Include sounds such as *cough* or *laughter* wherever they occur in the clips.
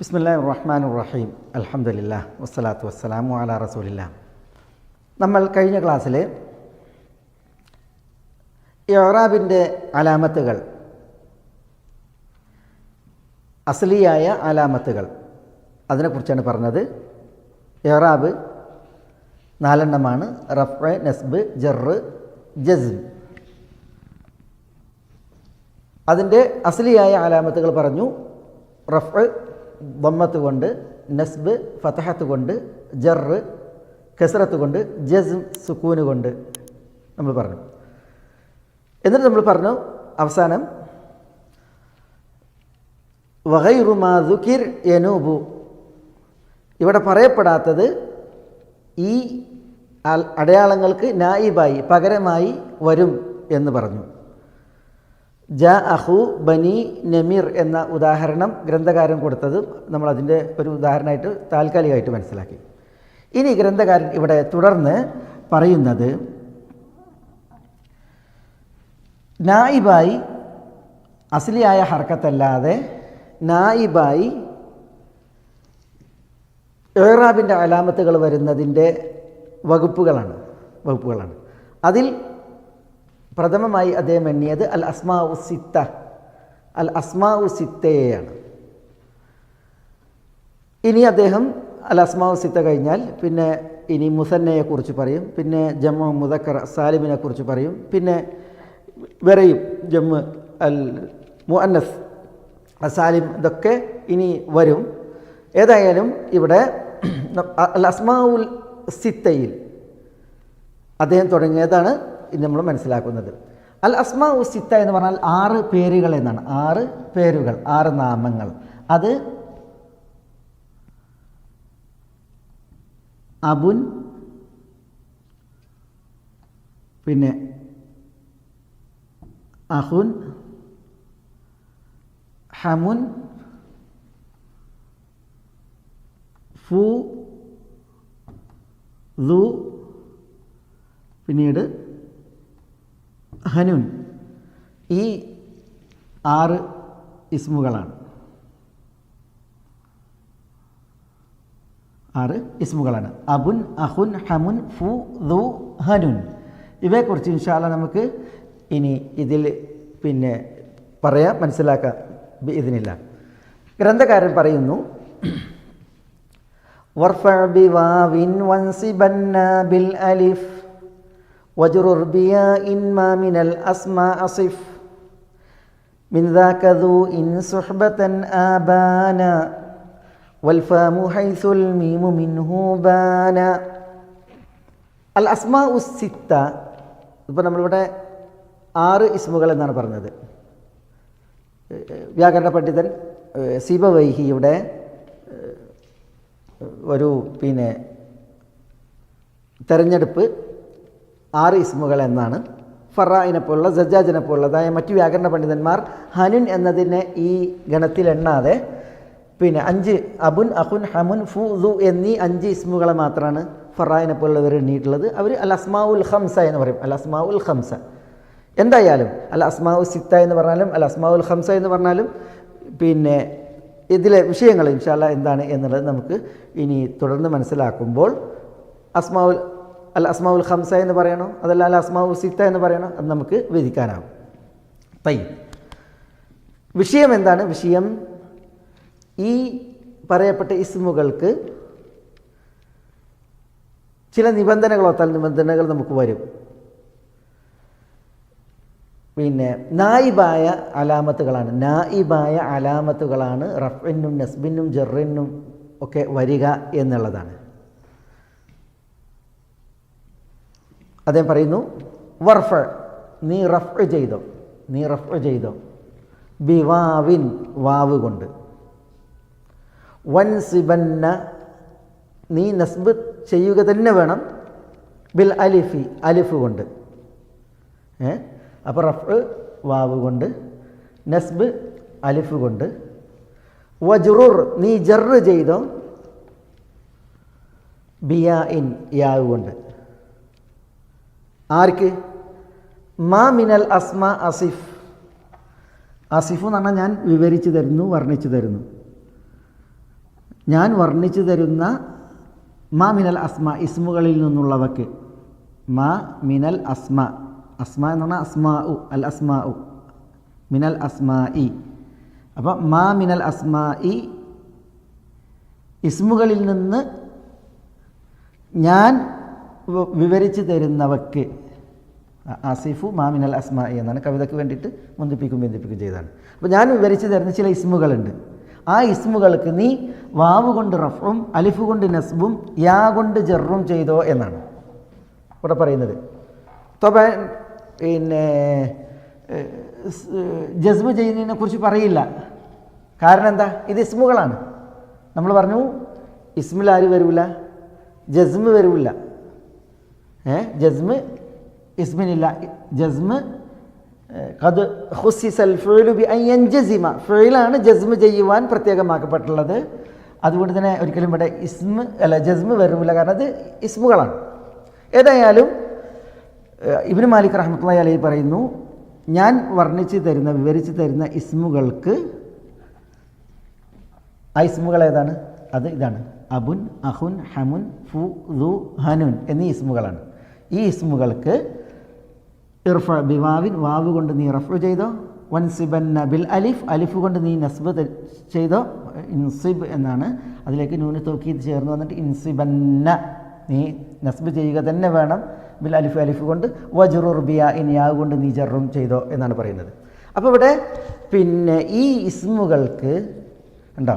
ബിസ്മില്ലാ റഹ്മാൻ റഹീം അലഹമില്ല വസ്സലാത്തു വസ്സലാമു അല റസൂലില്ല. നമ്മൾ കഴിഞ്ഞ ക്ലാസ്സിൽ ഇറാബിന്റെ അലാമത്തുകൾ അസലിയായ അലാമത്തുകൾ അതിനെക്കുറിച്ചാണ് പറഞ്ഞത്. ഇറാബ് നാലെണ്ണമാണ്. റഫ് നസ്ബ് ജറ് ജസ്ബ്. അതിന്റെ അസലിയായ അലാമത്തുകൾ പറഞ്ഞു. റഫ് ബൊമ്മത്ത് കൊണ്ട് നസ്ബ് ഫതഹത്ത് കൊണ്ട് ജറ് കസറത്ത് കൊണ്ട് ജസ്ം സുക്കൂന് കൊണ്ട് നമ്മൾ പറഞ്ഞു. എന്നിട്ട് നമ്മൾ പറഞ്ഞു അവസാനം വഹൈറുമാതുക്കിർ യനൂബു. ഇവിടെ പറയപ്പെടാത്തത് ഈ അടയാളങ്ങൾക്ക് നായിബായി പകരമായി വരും എന്ന് പറഞ്ഞു. ജ അഹു ബനി നമീർ എന്ന ഉദാഹരണം ഗ്രന്ഥകാരൻ കൊടുത്തത് നമ്മൾ അതിന്റെ ഒരു ഉദാഹരണമായിട്ട് താൽക്കാലികമായിട്ട് മനസ്സിലാക്കി. ഇനി ഗ്രന്ഥകാരൻ ഇവിടെ തുടർന്ന് പറയുന്നത് നായിബായി അസലിയായ ഹർക്കത്തല്ലാതെ നായിബായി ഏറാബിന്റെ അലാമത്തുകൾ വരുന്നതിന്റെ വകുപ്പുകളാണ് വകുപ്പുകളാണ്. അതിൽ പ്രഥമമായി അദ്ദേഹം എണ്ണിയത് അൽ അസ്മാ ഉ സിത്ത. അൽ അസ്മാ ഉ സിത്തയെയാണ്. ഇനി അദ്ദേഹം അൽ അസ്മാ ഉ സിത്ത കഴിഞ്ഞാൽ പിന്നെ ഇനി മുസന്നയെക്കുറിച്ച് പറയും പിന്നെ ജമ്മു മുദക്കർ സാലിമിനെ കുറിച്ച് പറയും പിന്നെ വെറയും ജമ്മു അൽ മുഅന്നസ് സാലിം ഇതൊക്കെ ഇനി വരും. ഏതായാലും ഇവിടെ അൽ അസ്മാവുൽ സിത്തയിൽ അദ്ദേഹം തുടങ്ങിയതാണ് നമ്മൾ മനസ്സിലാക്കുന്നത്. അൽ അസ്മാ സിത്ത എന്ന് പറഞ്ഞാൽ ആറ് പേരുകൾ എന്നാണ്. ആറ് പേരുകൾ ആറ് നാമങ്ങൾ. അത് അബുൻ പിന്നെ അഹുൻ ഹമുൻ ഫു ദു പിന്നീട് ഹനുൻ ഈ ആറ് ഇസ്മുകളാണ്. ആറ് ഇസ്മുകളാണ്. അബുൻ അഹുൻ ഹമുൻ ഫു ദു ഹനുൻ. ഇവയെക്കുറിച്ച് ഇൻഷാല്ല നമുക്ക് ഇനി ഇതിൽ പിന്നെ പറയാം മനസ്സിലാക്കാം ഇതിനില്ല. ഗ്രന്ഥകാരൻ പറയുന്നു വർഫ ബി വൻസി ബന്ന ബിൽ അലിഫ് واجرر بياء ما من الأسماء صف من ذاك ذو إن صحبة آبانا والفام حيث الميم منه بانا الأسماء الستة ഇപ്പോൾ നമ്മളിവിടെ ആറ് ഇസ്മുകൾ എന്നാണ് പറഞ്ഞത് വ്യാകരണ പണ്ഡിതൻ സീബവൈഹിയുടെ ഒരു പിന്നെ തെരഞ്ഞെടുപ്പ് ആറ് ഇസ്മുകൾ എന്നാണ്. ഫറായിനെ പോലുള്ള സജ്ജാജിനെ പോലുള്ളതായ മറ്റു വ്യാകരണ പണ്ഡിതന്മാർ ഹനുൻ എന്നതിനെ ഈ ഗണത്തിൽ എണ്ണാതെ പിന്നെ അഞ്ച് അബുൻ അഹുൻ ഹമുൻ ഫു ദു എന്നീ അഞ്ച് ഇസ്മുകളെ മാത്രമാണ് ഫറായിനെ പോലുള്ളവർ എണ്ണിയിട്ടുള്ളത്. അവർ അൽ അസ്മാഉൽ ഹംസ എന്ന് പറയും. അൽ അസ്മാഉൽ ഹംസ എന്തായാലും അൽ അസ്മാഉ സിത്ത എന്ന് പറഞ്ഞാലും അൽ അസ്മാഉൽ ഹംസ എന്ന് പറഞ്ഞാലും പിന്നെ ഇതിലെ വിഷയങ്ങൾ ഇൻഷാല്ല എന്താണ് എന്നുള്ളത് നമുക്ക് ഇനി തുടർന്ന് മനസ്സിലാക്കുമ്പോൾ അസ്മാവുൽ അൽ അസ്മാവുൽ ഹംസ എന്ന് പറയണോ? അതല്ല അൽ അസ്മാവുൽ സിത്ത എന്ന് പറയണോ? അത് നമുക്ക് വിധിക്കാനാവും തൈ വിഷയം എന്താണ്? വിഷയം ഈ പറയപ്പെട്ട ഇസ്മുകൾക്ക് ചില നിബന്ധനകളോ തൽ നിബന്ധനകൾ നമുക്ക് വരും. പിന്നെ നായിബായ അലാമത്തുകളാണ്. നായിബായ അലാമത്തുകളാണ് റഫിനും നസ്ബിനും ജെറിനും ഒക്കെ വരിക എന്നുള്ളതാണ്. അദ്ദേഹം പറയുന്നു വർഫ് നീ റഫ് ചെയ്തോ നീ റഫ് ചെയ്തോ ബിവാവിൻ വാവ് കൊണ്ട്. വൻ സിബന്ന നീ നസ്ബ് ചെയ്യുക തന്നെ വേണം ബിൽ അലിഫി അലിഫ് കൊണ്ട്. ഏ? അപ്പോൾ റഫ് വാവ് കൊണ്ട് നസ്ബ് അലിഫ് കൊണ്ട്. വജുറുർ നീ ജറ് ചെയ്തോ ബിയ ഇൻ യാവ് കൊണ്ട്. ആർക്ക്? മാ മിനൽ അസ്മ അസിഫ്. അസിഫ് എന്ന് പറഞ്ഞാൽ ഞാൻ വിവരിച്ചു തരുന്നു വർണിച്ചു തരുന്നു. ഞാൻ വർണിച്ചു തരുന്ന മാ മിനൽ അസ്മ ഇസ്മുകളിൽ നിന്നുള്ളവക്ക്. മാ മിനൽ അസ്മ. അസ്മ എന്ന് പറഞ്ഞാൽ അസ്മാ ഉ അൽ അസ്മാ ഉ മിനൽ അസ്മാ ഇ അപ്പം മാ മിനൽ അസ്മാ ഇ ഇസ്മുകളിൽ നിന്ന് ഞാൻ വിവരിച്ചു തരുന്നവക്ക്. ആസിഫു മാമിനൽ അസ്മ എന്നാണ് കവിതയ്ക്ക് വേണ്ടിയിട്ട് മുന്തിപ്പിക്കും ബന്ധിപ്പിക്കും ചെയ്തതാണ്. അപ്പോൾ ഞാൻ വിവരിച്ചു തരുന്ന ചില ഇസ്മുകളുണ്ട്. ആ ഇസ്മുകൾക്ക് നീ വാവ് കൊണ്ട് റഫും അലിഫ് കൊണ്ട് നസ്ബും യാ കൊണ്ട് ജറും ചെയ്തോ എന്നാണ്. ഇവിടെ പറയുന്നത്. തൊബ പിന്നെ ജസ്മ സ്- ചെയ്യുന്നതിനെ കുറിച്ച് പറയില്ല. കാരണം എന്താ? ഇത് ഇസ്മുകളാണ്. നമ്മൾ പറഞ്ഞു ഇസ്മിൽ ആര് വരൂല? ജസ്മ് വരൂല. ജസ്മ് ഇസ്മിനില്ല. ജസ്മ് കത് ഹുസിസൽ ഫുലു ബി അൻ യൻജസിമ. ഫുയിലാണ് ജസ്മ് ചെയ്യുവാൻ പ്രത്യേകമാക്കപ്പെട്ടുള്ളത്. അതുകൊണ്ട് തന്നെ ഒരിക്കലും ഇവിടെ ഇസ്മ അല്ല ജസ്മ് വരുമില്ല കാരണം അത് ഇസ്മുകളാണ്. ഏതായാലും ഇബിന് മാലിക് റഹ്മത്തുള്ളാഹി അലൈഹി പറയുന്നു ഞാൻ വർണിച്ച് തരുന്ന വിവരിച്ച് തരുന്ന ഇസ്മുകൾക്ക് ആ ഇസ്മുകൾ ഏതാണ്? അത് ഇതാണ്. അബുൻ അഹുൻ ഹമുൻ ഫു ദു ഹനുൻ എന്നീ ഇസ്മുകളാണ്. ഈ ഇസ്മുകൾക്ക് ഇർഫ ബിവാവിൻ വാവ് കൊണ്ട് നീ റഫ് ചെയ്തോ? വൻസിബന്ന ബിൽ അലിഫ് അലിഫ് കൊണ്ട് നീ നസ്ബ് ചെയ്തോ? ഇൻസിബ് എന്നാണ്. അതിലേക്ക് നൂന് തോക്കി ചേർന്ന് വന്നിട്ട് ഇൻസിബന്ന. നീ നസ്ബ് ചെയ്യുക തന്നെ വേണം. ബിൽ അലിഫ് അലിഫ് കൊണ്ട് വജറുർ ബിയ ഇൻ യാ കൊണ്ട് നീ ജറും ചെയ്തോ എന്നാണ് പറയുന്നത്. അപ്പോൾ ഇവിടെ പിന്നെ ഈ ഇസ്മുകൾക്ക് ഉണ്ടോ?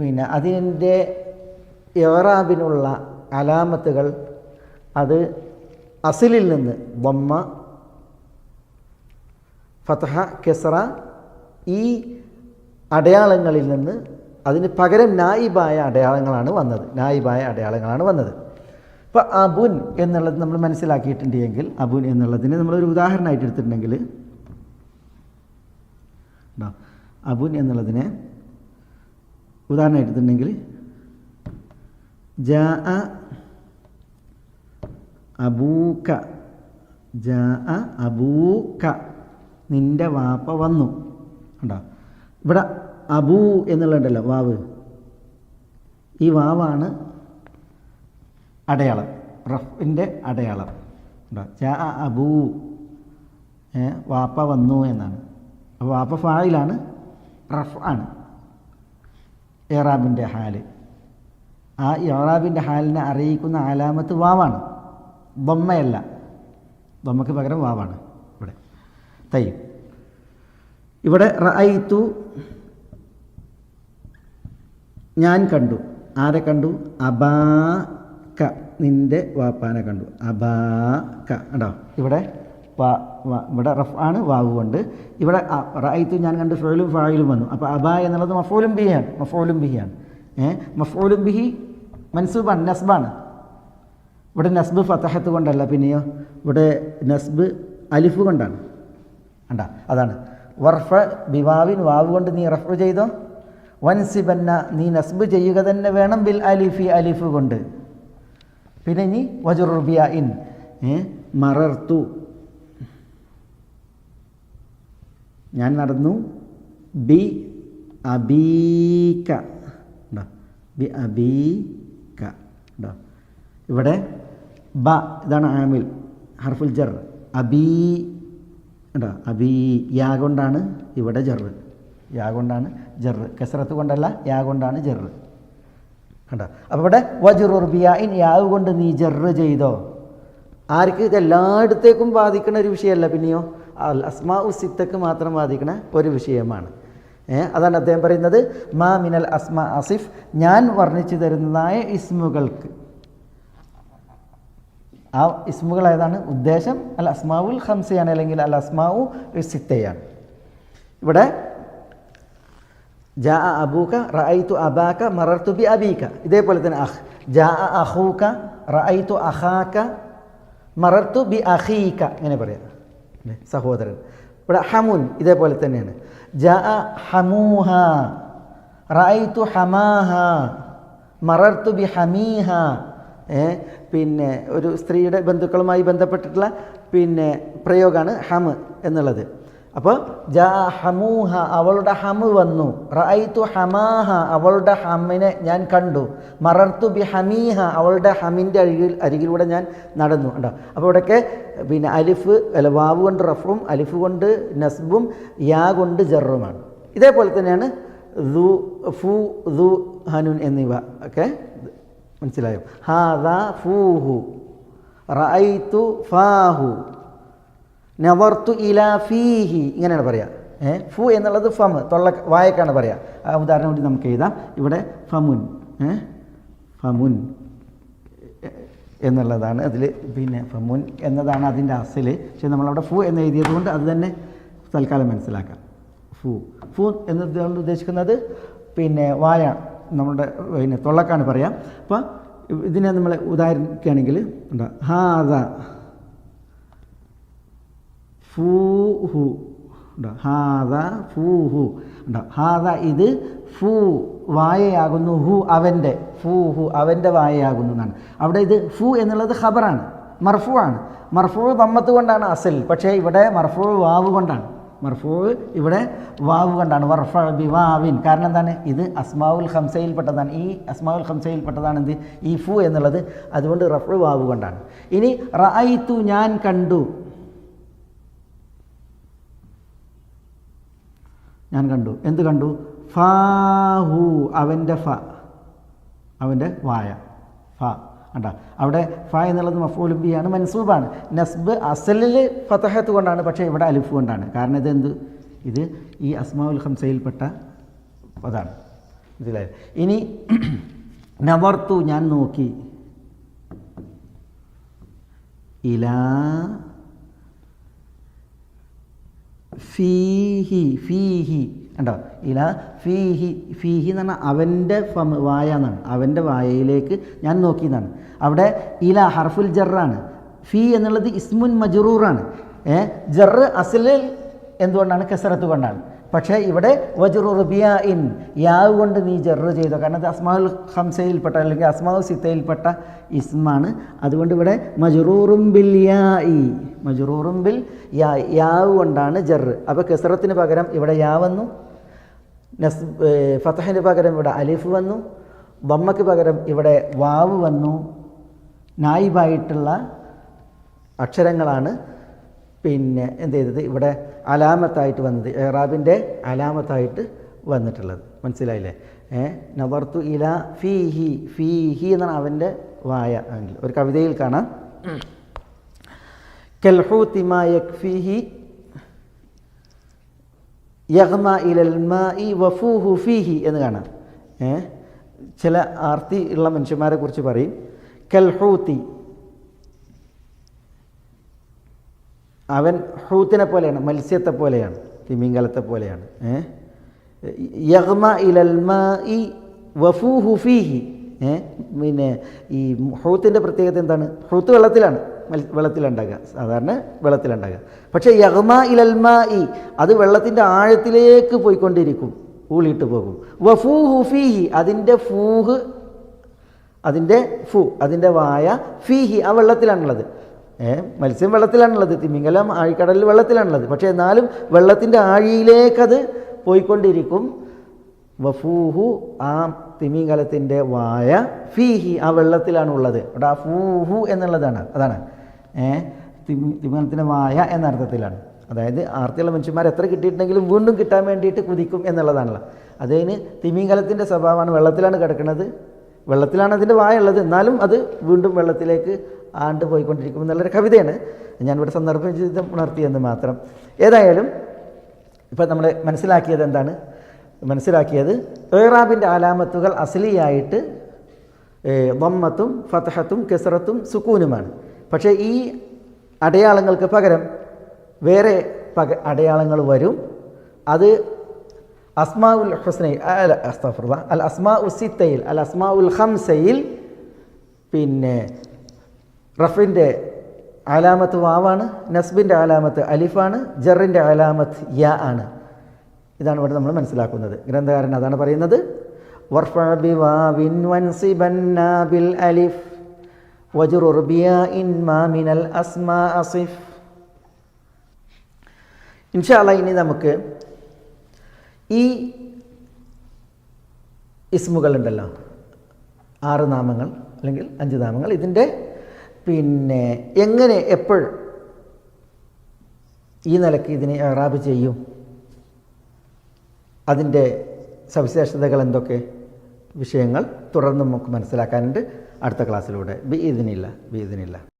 പിന്നെ അതിന്റെ ഇറാബിനുള്ള അലാമത്തുകൾ അത് അസിലിൽ നിന്ന് വമ്മ ഫതഹ കെസറ ഈ അടയാളങ്ങളിൽ നിന്ന് അതിന് പകരം നായിബായ അടയാളങ്ങളാണ് വന്നത് നായിബായ അടയാളങ്ങളാണ് വന്നത് ഇപ്പോൾ അബുൻ എന്നുള്ളത് നമ്മൾ മനസ്സിലാക്കിയിട്ടുണ്ടെങ്കിൽ അബുൻ എന്നുള്ളതിന് നമ്മളൊരു ഉദാഹരണമായിട്ട് എടുത്തിട്ടുണ്ടെങ്കിൽ? അബുൻ എന്നുള്ളതിനെ ഉദാഹരണം എടുത്തിട്ടുണ്ടെങ്കിൽ ജാ അബൂക്ക. ജാ അബൂക്ക. നിന്റെ വാപ്പ വന്നു. കണ്ടോ? ഇവിടെ അബൂ എന്നുള്ളതുണ്ടല്ലോ വാവ്. ഈ വാവാണ് അടയാളം റഫിന്റെ അടയാളം. കണ്ടോ? ജാ അബൂ. വാപ്പ വന്നു എന്നാണ്. അപ്പോൾ വാപ്പ ഫായിലാണ് റഫ് ആണ്. എറാബിന്റെ ഹാൽ. ആ ഇറാബിന്റെ ഹാലിനെ അറിയിക്കുന്ന ആലാമത്ത് വാവാണ്. ബൊമ്മയല്ല. ബൊമ്മക്ക് പകരം വാവാണ് ഇവിടെ. തൈ. ഇവിടെ റഅയ്തു ഞാൻ കണ്ടു. ആരെ കണ്ടു? അബാ ക നിന്റെ വാപ്പാനെ കണ്ടു. അബാ ക ഉണ്ടോ ഇവിടെ വാ ഇവിടെ റഫ് ആണ് വാവ് കൊണ്ട്. ഇവിടെ അ- റഅയ്തു ഞാൻ കണ്ട് ഫേലും ഫായിലും വന്നു. അപ്പോൾ അബാ എന്നുള്ളത് മഫോലും ബിഹിയാണ് മഫോലും ബിഹിയാണ് ഏ? മഫോലും ബിഹി മൻസൂബാണ് നസ്ബാണ് ഇവിടെ നസ്ബ് ഫതഹത്ത് കൊണ്ടല്ല പിന്നെയോ? ഇവിടെ നസ്ബ് അലിഫ് കൊണ്ടാണ്. അണ്ട അതാണ്. വർഫ ബിവാവിൻ വാവ് കൊണ്ട് നീ റഫ് ചെയ്തോ? വൻസിബന്ന നീ നസ്ബ് ചെയ്യുക തന്നെ വേണം ബിൽ അലിഫി അലിഫ് കൊണ്ട്. പിന്നെ നീ വജുറുബിയ ഇൻ. മറർത്തു. ഞാൻ നടന്നു. ബി അബീക്ക ബി അബീക്ക ഇവിടെ ബ ഇതാണ് ആമിൽ ഹർഫുൽ ജർ. അബീ ഉണ്ടോ അബീ യാ കൊണ്ടാണ് ഇവിടെ ജറ് യാ കൊണ്ടാണ് ജർ. കസറത്ത് കൊണ്ടല്ല യാ കൊണ്ടാണ് ജർ. കണ്ടോ? അപ്പോൾ ഇവിടെ വജുറുർബിയ ഇൻ യാവ് കൊണ്ട് നീ ജർ ചെയ്തോ. ആർക്ക് ഇത് എല്ലായിടത്തേക്കും ബാധിക്കുന്ന ഒരു വിഷയമല്ല പിന്നെയോ? അൽ അസ്മാ സിത്തക്ക് മാത്രം ബാധിക്കുന്ന ഒരു വിഷയമാണ്. അതാണ് അദ്ദേഹം പറയുന്നത് മാ മിനൽ അസ്മ അസിഫ് ഞാൻ വർണിച്ചു തരുന്നതായ ഇസ്മുകൾക്ക്. ആ ഏതാണ് ഉദ്ദേശം. അൽ അസ്മാവുൽ ഹംസയാണ് അല്ലെങ്കിൽ അൽ അസ്മാവു സിത്തയാണ്. ഇവിടെ ജാ അബൂക്ക റഅയ്തു അബാക്ക മറർത്തു ബി അബീക്ക ഇതേപോലെ തന്നെ അഹ്. ജാ അഹൂക്ക റഅയ്തു അഹാക്ക മറർത്തു ബി അഹീക്ക ഇങ്ങനെ പറയാം? സഹോദരൻ. ഇവിടെ ഹമുൻ ഇതേപോലെ തന്നെയാണ്. ജാ ഹമൂഹ റഅയ്തു ഹമാഹ മറർത്തു ബി ഹമീഹ. പിന്നെ ഒരു സ്ത്രീയുടെ ബന്ധുക്കളുമായി ബന്ധപ്പെട്ടിട്ടുള്ള പിന്നെ പ്രയോഗമാണ് ഹമ് എന്നുള്ളത്. അപ്പോൾ ജാ ഹമൂഹ അവളുടെ ഹമ് വന്നു. റായിത്തു ഹമാഹ അവളുടെ ഹമ്മിനെ ഞാൻ കണ്ടു. മറർത്തു ബി ഹമീഹ അവളുടെ ഹമിന്റെ അരികിൽ അരികിലൂടെ ഞാൻ നടന്നു. ഉണ്ടോ അപ്പോൾ ഇവിടെയൊക്കെ പിന്നെ അലിഫ് അല്ല വാവ് കൊണ്ട് റഫും അലിഫ് കൊണ്ട് നസ്ബും യാ കൊണ്ട് ജറുമാണ്. ഇതേപോലെ തന്നെയാണ് ദു ഫു ദു ഹനുൻ എന്നിവ ഒക്കെ. മനസ്സിലായോ? ഹാദ ഫൂഹു. റഅയ്തു ഫാഹു. നവർtu ഇലാ ഫീഹി. ഇങ്ങനെയാണ് പറയുക ഏ? ഫു എന്നുള്ളത് ഫം തൊള്ള വായക്കാണ് പറയുക ആ ഉദാഹരണം കൂടി നമുക്ക് എഴുതാം. ഇവിടെ ഫമുൻ ഏ? ഫമുൻ എന്നുള്ളതാണ് അതിൽ പിന്നെ ഫമുൻ എന്നതാണ് അതിന്റെ അസൽ പക്ഷെ നമ്മളവിടെ ഫു എന്ന് എഴുതിയത് കൊണ്ട് അത് തന്നെ തൽക്കാലം മനസ്സിലാക്കാം. ഫു. ഫു എന്നത് ഉദ്ദേശിക്കുന്നത് പിന്നെ വായ നമ്മുടെ പിന്നെ തൊള്ളക്കാണ് പറയാം. അപ്പോൾ ഇതിനെ നമ്മൾ ഉദാഹരിക്കുകയാണെങ്കിൽ എന്താ ഹാദ ഫൂഹു. ഉണ്ടോ ഹാദ ഫൂഹു. ഉണ്ടോ ഹാദ ഇത് ഫൂ വായയാകുന്നു ഹു അവന്റെ ഫൂ ഹു അവന്റെ വായയാകുന്നു എന്നാണ്. അവിടെ ഇത് ഫു എന്നുള്ളത് ഖബറാണ് മർഫു ആണ് മർഫു ദമ്മത്ത് കൊണ്ടാണ് അസൽ. പക്ഷേ ഇവിടെ മർഫു വാവ് കൊണ്ടാണ്. മർഫു. ഇവിടെ വാവ് കൊണ്ടാണ്. വർഫ ബിവാവിൻ കാരണം എന്താണ്? ഇത് അസ്മാവുൽ ഹംസയിൽപ്പെട്ടതാണ് ഈ അസ്മാവുൽ ഹംസയിൽപ്പെട്ടതാണ് എന്ത്? ഈ ഫു എന്നുള്ളത്. അതുകൊണ്ട് റഫ് വാവ് കൊണ്ടാണ്. ഇനി റഅയ്തു ഞാൻ കണ്ടു. ഞാൻ കണ്ടു. എന്ത് കണ്ടു? ഫാഹു അവന്റെ ഫ. അവന്റെ വായ. ഫ. കണ്ട? അവിടെ ഫ എന്നുള്ളത് മഫൂലുബിയാണ് മൻസൂബാണ്. നസ്ബ് അസലിൽ ഫതഹത്ത് കൊണ്ടാണ് പക്ഷേ ഇവിടെ അലിഫ് കൊണ്ടാണ്. കാരണം ഇത് എന്ത് ഇത് ഈ അസ്മാവുൽ ഹംസയിൽപ്പെട്ട അതാണ്. ഇതിലായി ഇനി *clears throat* നവർത്തു ഞാൻ നോക്കി. ഇലാ ഫീഹി ഫീഹി. ഉണ്ടോ ഇല ഫീഹി ഫീഹി എന്ന് പറഞ്ഞാൽ അവന്റെ ഫമ വായ എന്നാണ്. അവന്റെ വായയിലേക്ക് ഞാൻ നോക്കി എന്നാണ് അവിടെ ഇല ഹർഫുൽ ജറാണ് ഫീ എന്നുള്ളത് ഇസ്മുൻ മജറൂറാണ്. ജറ് അസലിൽ എന്തുകൊണ്ടാണ്? കസറത്ത് കൊണ്ടാണ്. പക്ഷേ ഇവിടെ വജുറു ഇൻ യാവ് കൊണ്ട് നീ ജറ് ചെയ്തോ? കാരണം അത് അസ്മാൽ ഹംസയിൽപ്പെട്ട അല്ലെങ്കിൽ അസ്മാഉ സിത്തയിൽപ്പെട്ട ഇസ്മാണ്. അതുകൊണ്ട് ഇവിടെ മജുറൂറും ബിൽ യാ ഇ മജുറൂറും ബിൽ യാ യാവ് കൊണ്ടാണ് ജറ് അപ്പോൾ കെസറത്തിന് പകരം ഇവിടെ യാ വന്നു. നസ് ഫത്തഹിന് പകരം ഇവിടെ അലിഫ് വന്നു. ബമ്മക്ക് പകരം ഇവിടെ വാവ് വന്നു. നായിബായിട്ടുള്ള അക്ഷരങ്ങളാണ് പിന്നെ എന്ത് ചെയ്തത്? ഇവിടെ അലാമത്തായിട്ട് വന്നത്. ഏറാബിന്റെ അലാമത്തായിട്ട് വന്നിട്ടുള്ളത്. മനസ്സിലായില്ലേ? ഏ നവർത്തു ഇല ഫീഹി ഫീഹി എന്നാണ് അവന്റെ വായ ആണെങ്കിൽ ഒരു കവിതയിൽ കാണാം. യഹ്മ വഫൂഹു ഫീഹി എന്ന് കാണാം. ഏ ചില ആർത്തി ഉള്ള മനുഷ്യന്മാരെ കുറിച്ച് പറയും. കൽഹൂത്തി അവൻ ഹൂത്തിനെ പോലെയാണ് മത്സ്യത്തെ പോലെയാണ് തിമിംഗലത്തെ പോലെയാണ്. യഹ്മ ഇലൽ മാഇ വഫൂഹു ഫീഹി. ഏ? പിന്നെ ഈ ഹൂത്തിന്റെ പ്രത്യേകത എന്താണ്? ഹൂത്ത് വെള്ളത്തിലാണ് വെള്ളത്തിലുണ്ടാകുക സാധാരണ വെള്ളത്തിലുണ്ടാകുക. പക്ഷേ യഹ്മ ഇലൽമ ഇ അത് വെള്ളത്തിന്റെ ആഴത്തിലേക്ക് പോയിക്കൊണ്ടിരിക്കും ഊളിയിട്ട് പോകും. വഫൂ ഹുഫീഹി അതിന്റെ ഫൂഹ് അതിന്റെ ഫു അതിന്റെ വായ ഫീഹി ആ വെള്ളത്തിലാണുള്ളത്. മത്സ്യം വെള്ളത്തിലാണുള്ളത്. തിമിംഗലം ആഴിക്കടലിൽ വെള്ളത്തിലാണുള്ളത്. പക്ഷേ എന്നാലും വെള്ളത്തിന്റെ ആഴിയിലേക്കത് പോയിക്കൊണ്ടിരിക്കും. വഫൂഹു ആ തിമിംഗലത്തിന്റെ വായ ഫീഹി ആ വെള്ളത്തിലാണ് ഉള്ളത് അവിടെ ആ ഫൂഹു എന്നുള്ളതാണ്. അതാണ്. തിമിംഗലത്തിന്റെ വായ എന്ന അർത്ഥത്തിലാണ്. അതായത് ആർത്തിയുള്ള മനുഷ്യന്മാർ എത്ര കിട്ടിയിട്ടുണ്ടെങ്കിലും വീണ്ടും കിട്ടാൻ വേണ്ടിയിട്ട് കുതിക്കും എന്നുള്ളതാണല്ലോ. അതിന് തിമിംഗലത്തിന്റെ സ്വഭാവമാണ് വെള്ളത്തിലാണ് കിടക്കുന്നത്. വെള്ളത്തിലാണ് അതിന്റെ വായ ഉള്ളത്. എന്നാലും അത് വീണ്ടും വെള്ളത്തിലേക്ക് ആണ്ട് പോയിക്കൊണ്ടിരിക്കും എന്നുള്ളൊരു കവിതയാണ്. ഞാനിവിടെ സന്ദർഭം ഉണർത്തിയെന്ന് മാത്രം. ഏതായാലും ഇപ്പം നമ്മൾ മനസ്സിലാക്കിയത് എന്താണ്? മനസ്സിലാക്കിയത് ഏറാബിന്റെ ആലാമത്തുകൾ അസലിയായിട്ട് വമ്മത്തും ഫതഹത്തും കെസറത്തും സുക്കൂനുമാണ്. പക്ഷേ ഈ അടയാളങ്ങൾക്ക് പകരം വേറെ പക അടയാളങ്ങൾ വരും. അത് അസ്മാ ഉൽ ഹുസ്നൈ അല്ല അസ്തഫുള്ള അൽ അസ്മാ ഉസിത്തയിൽ അൽ അസ്മാ ഉൽ ഹംസയിൽ പിന്നെ റഫിന്റെ ആലാമത്ത് വാവാണ് നസ്ബിന്റെ ആലാമത്ത് അലിഫാണ് ജറിന്റെ ആലാമത്ത് യ ആണ്. ഇതാണ് ഇവിടെ നമ്മൾ മനസ്സിലാക്കുന്നത്. ഗ്രന്ഥകാരൻ അതാണ് പറയുന്നത്. അലിഫ് ഇൻഷാല്ല ഇനി നമുക്ക് ഈ ഇസ്മുകളുണ്ടല്ലോ ആറ് നാമങ്ങൾ അല്ലെങ്കിൽ അഞ്ച് നാമങ്ങൾ ഇതിന്റെ പിന്നെ എങ്ങനെ എപ്പോൾ ഈ നിലയ്ക്ക് ഇതിനെ അറാബ് ചെയ്യും? അതിന്റെ സവിശേഷതകൾ എന്തൊക്കെ? വിഷയങ്ങൾ തുടർന്ന് നമുക്ക് മനസ്സിലാക്കാനുണ്ട്. അടുത്ത ക്ലാസ്സിലൂടെ. B ഇതിനില്ല B ഇതിനില്ല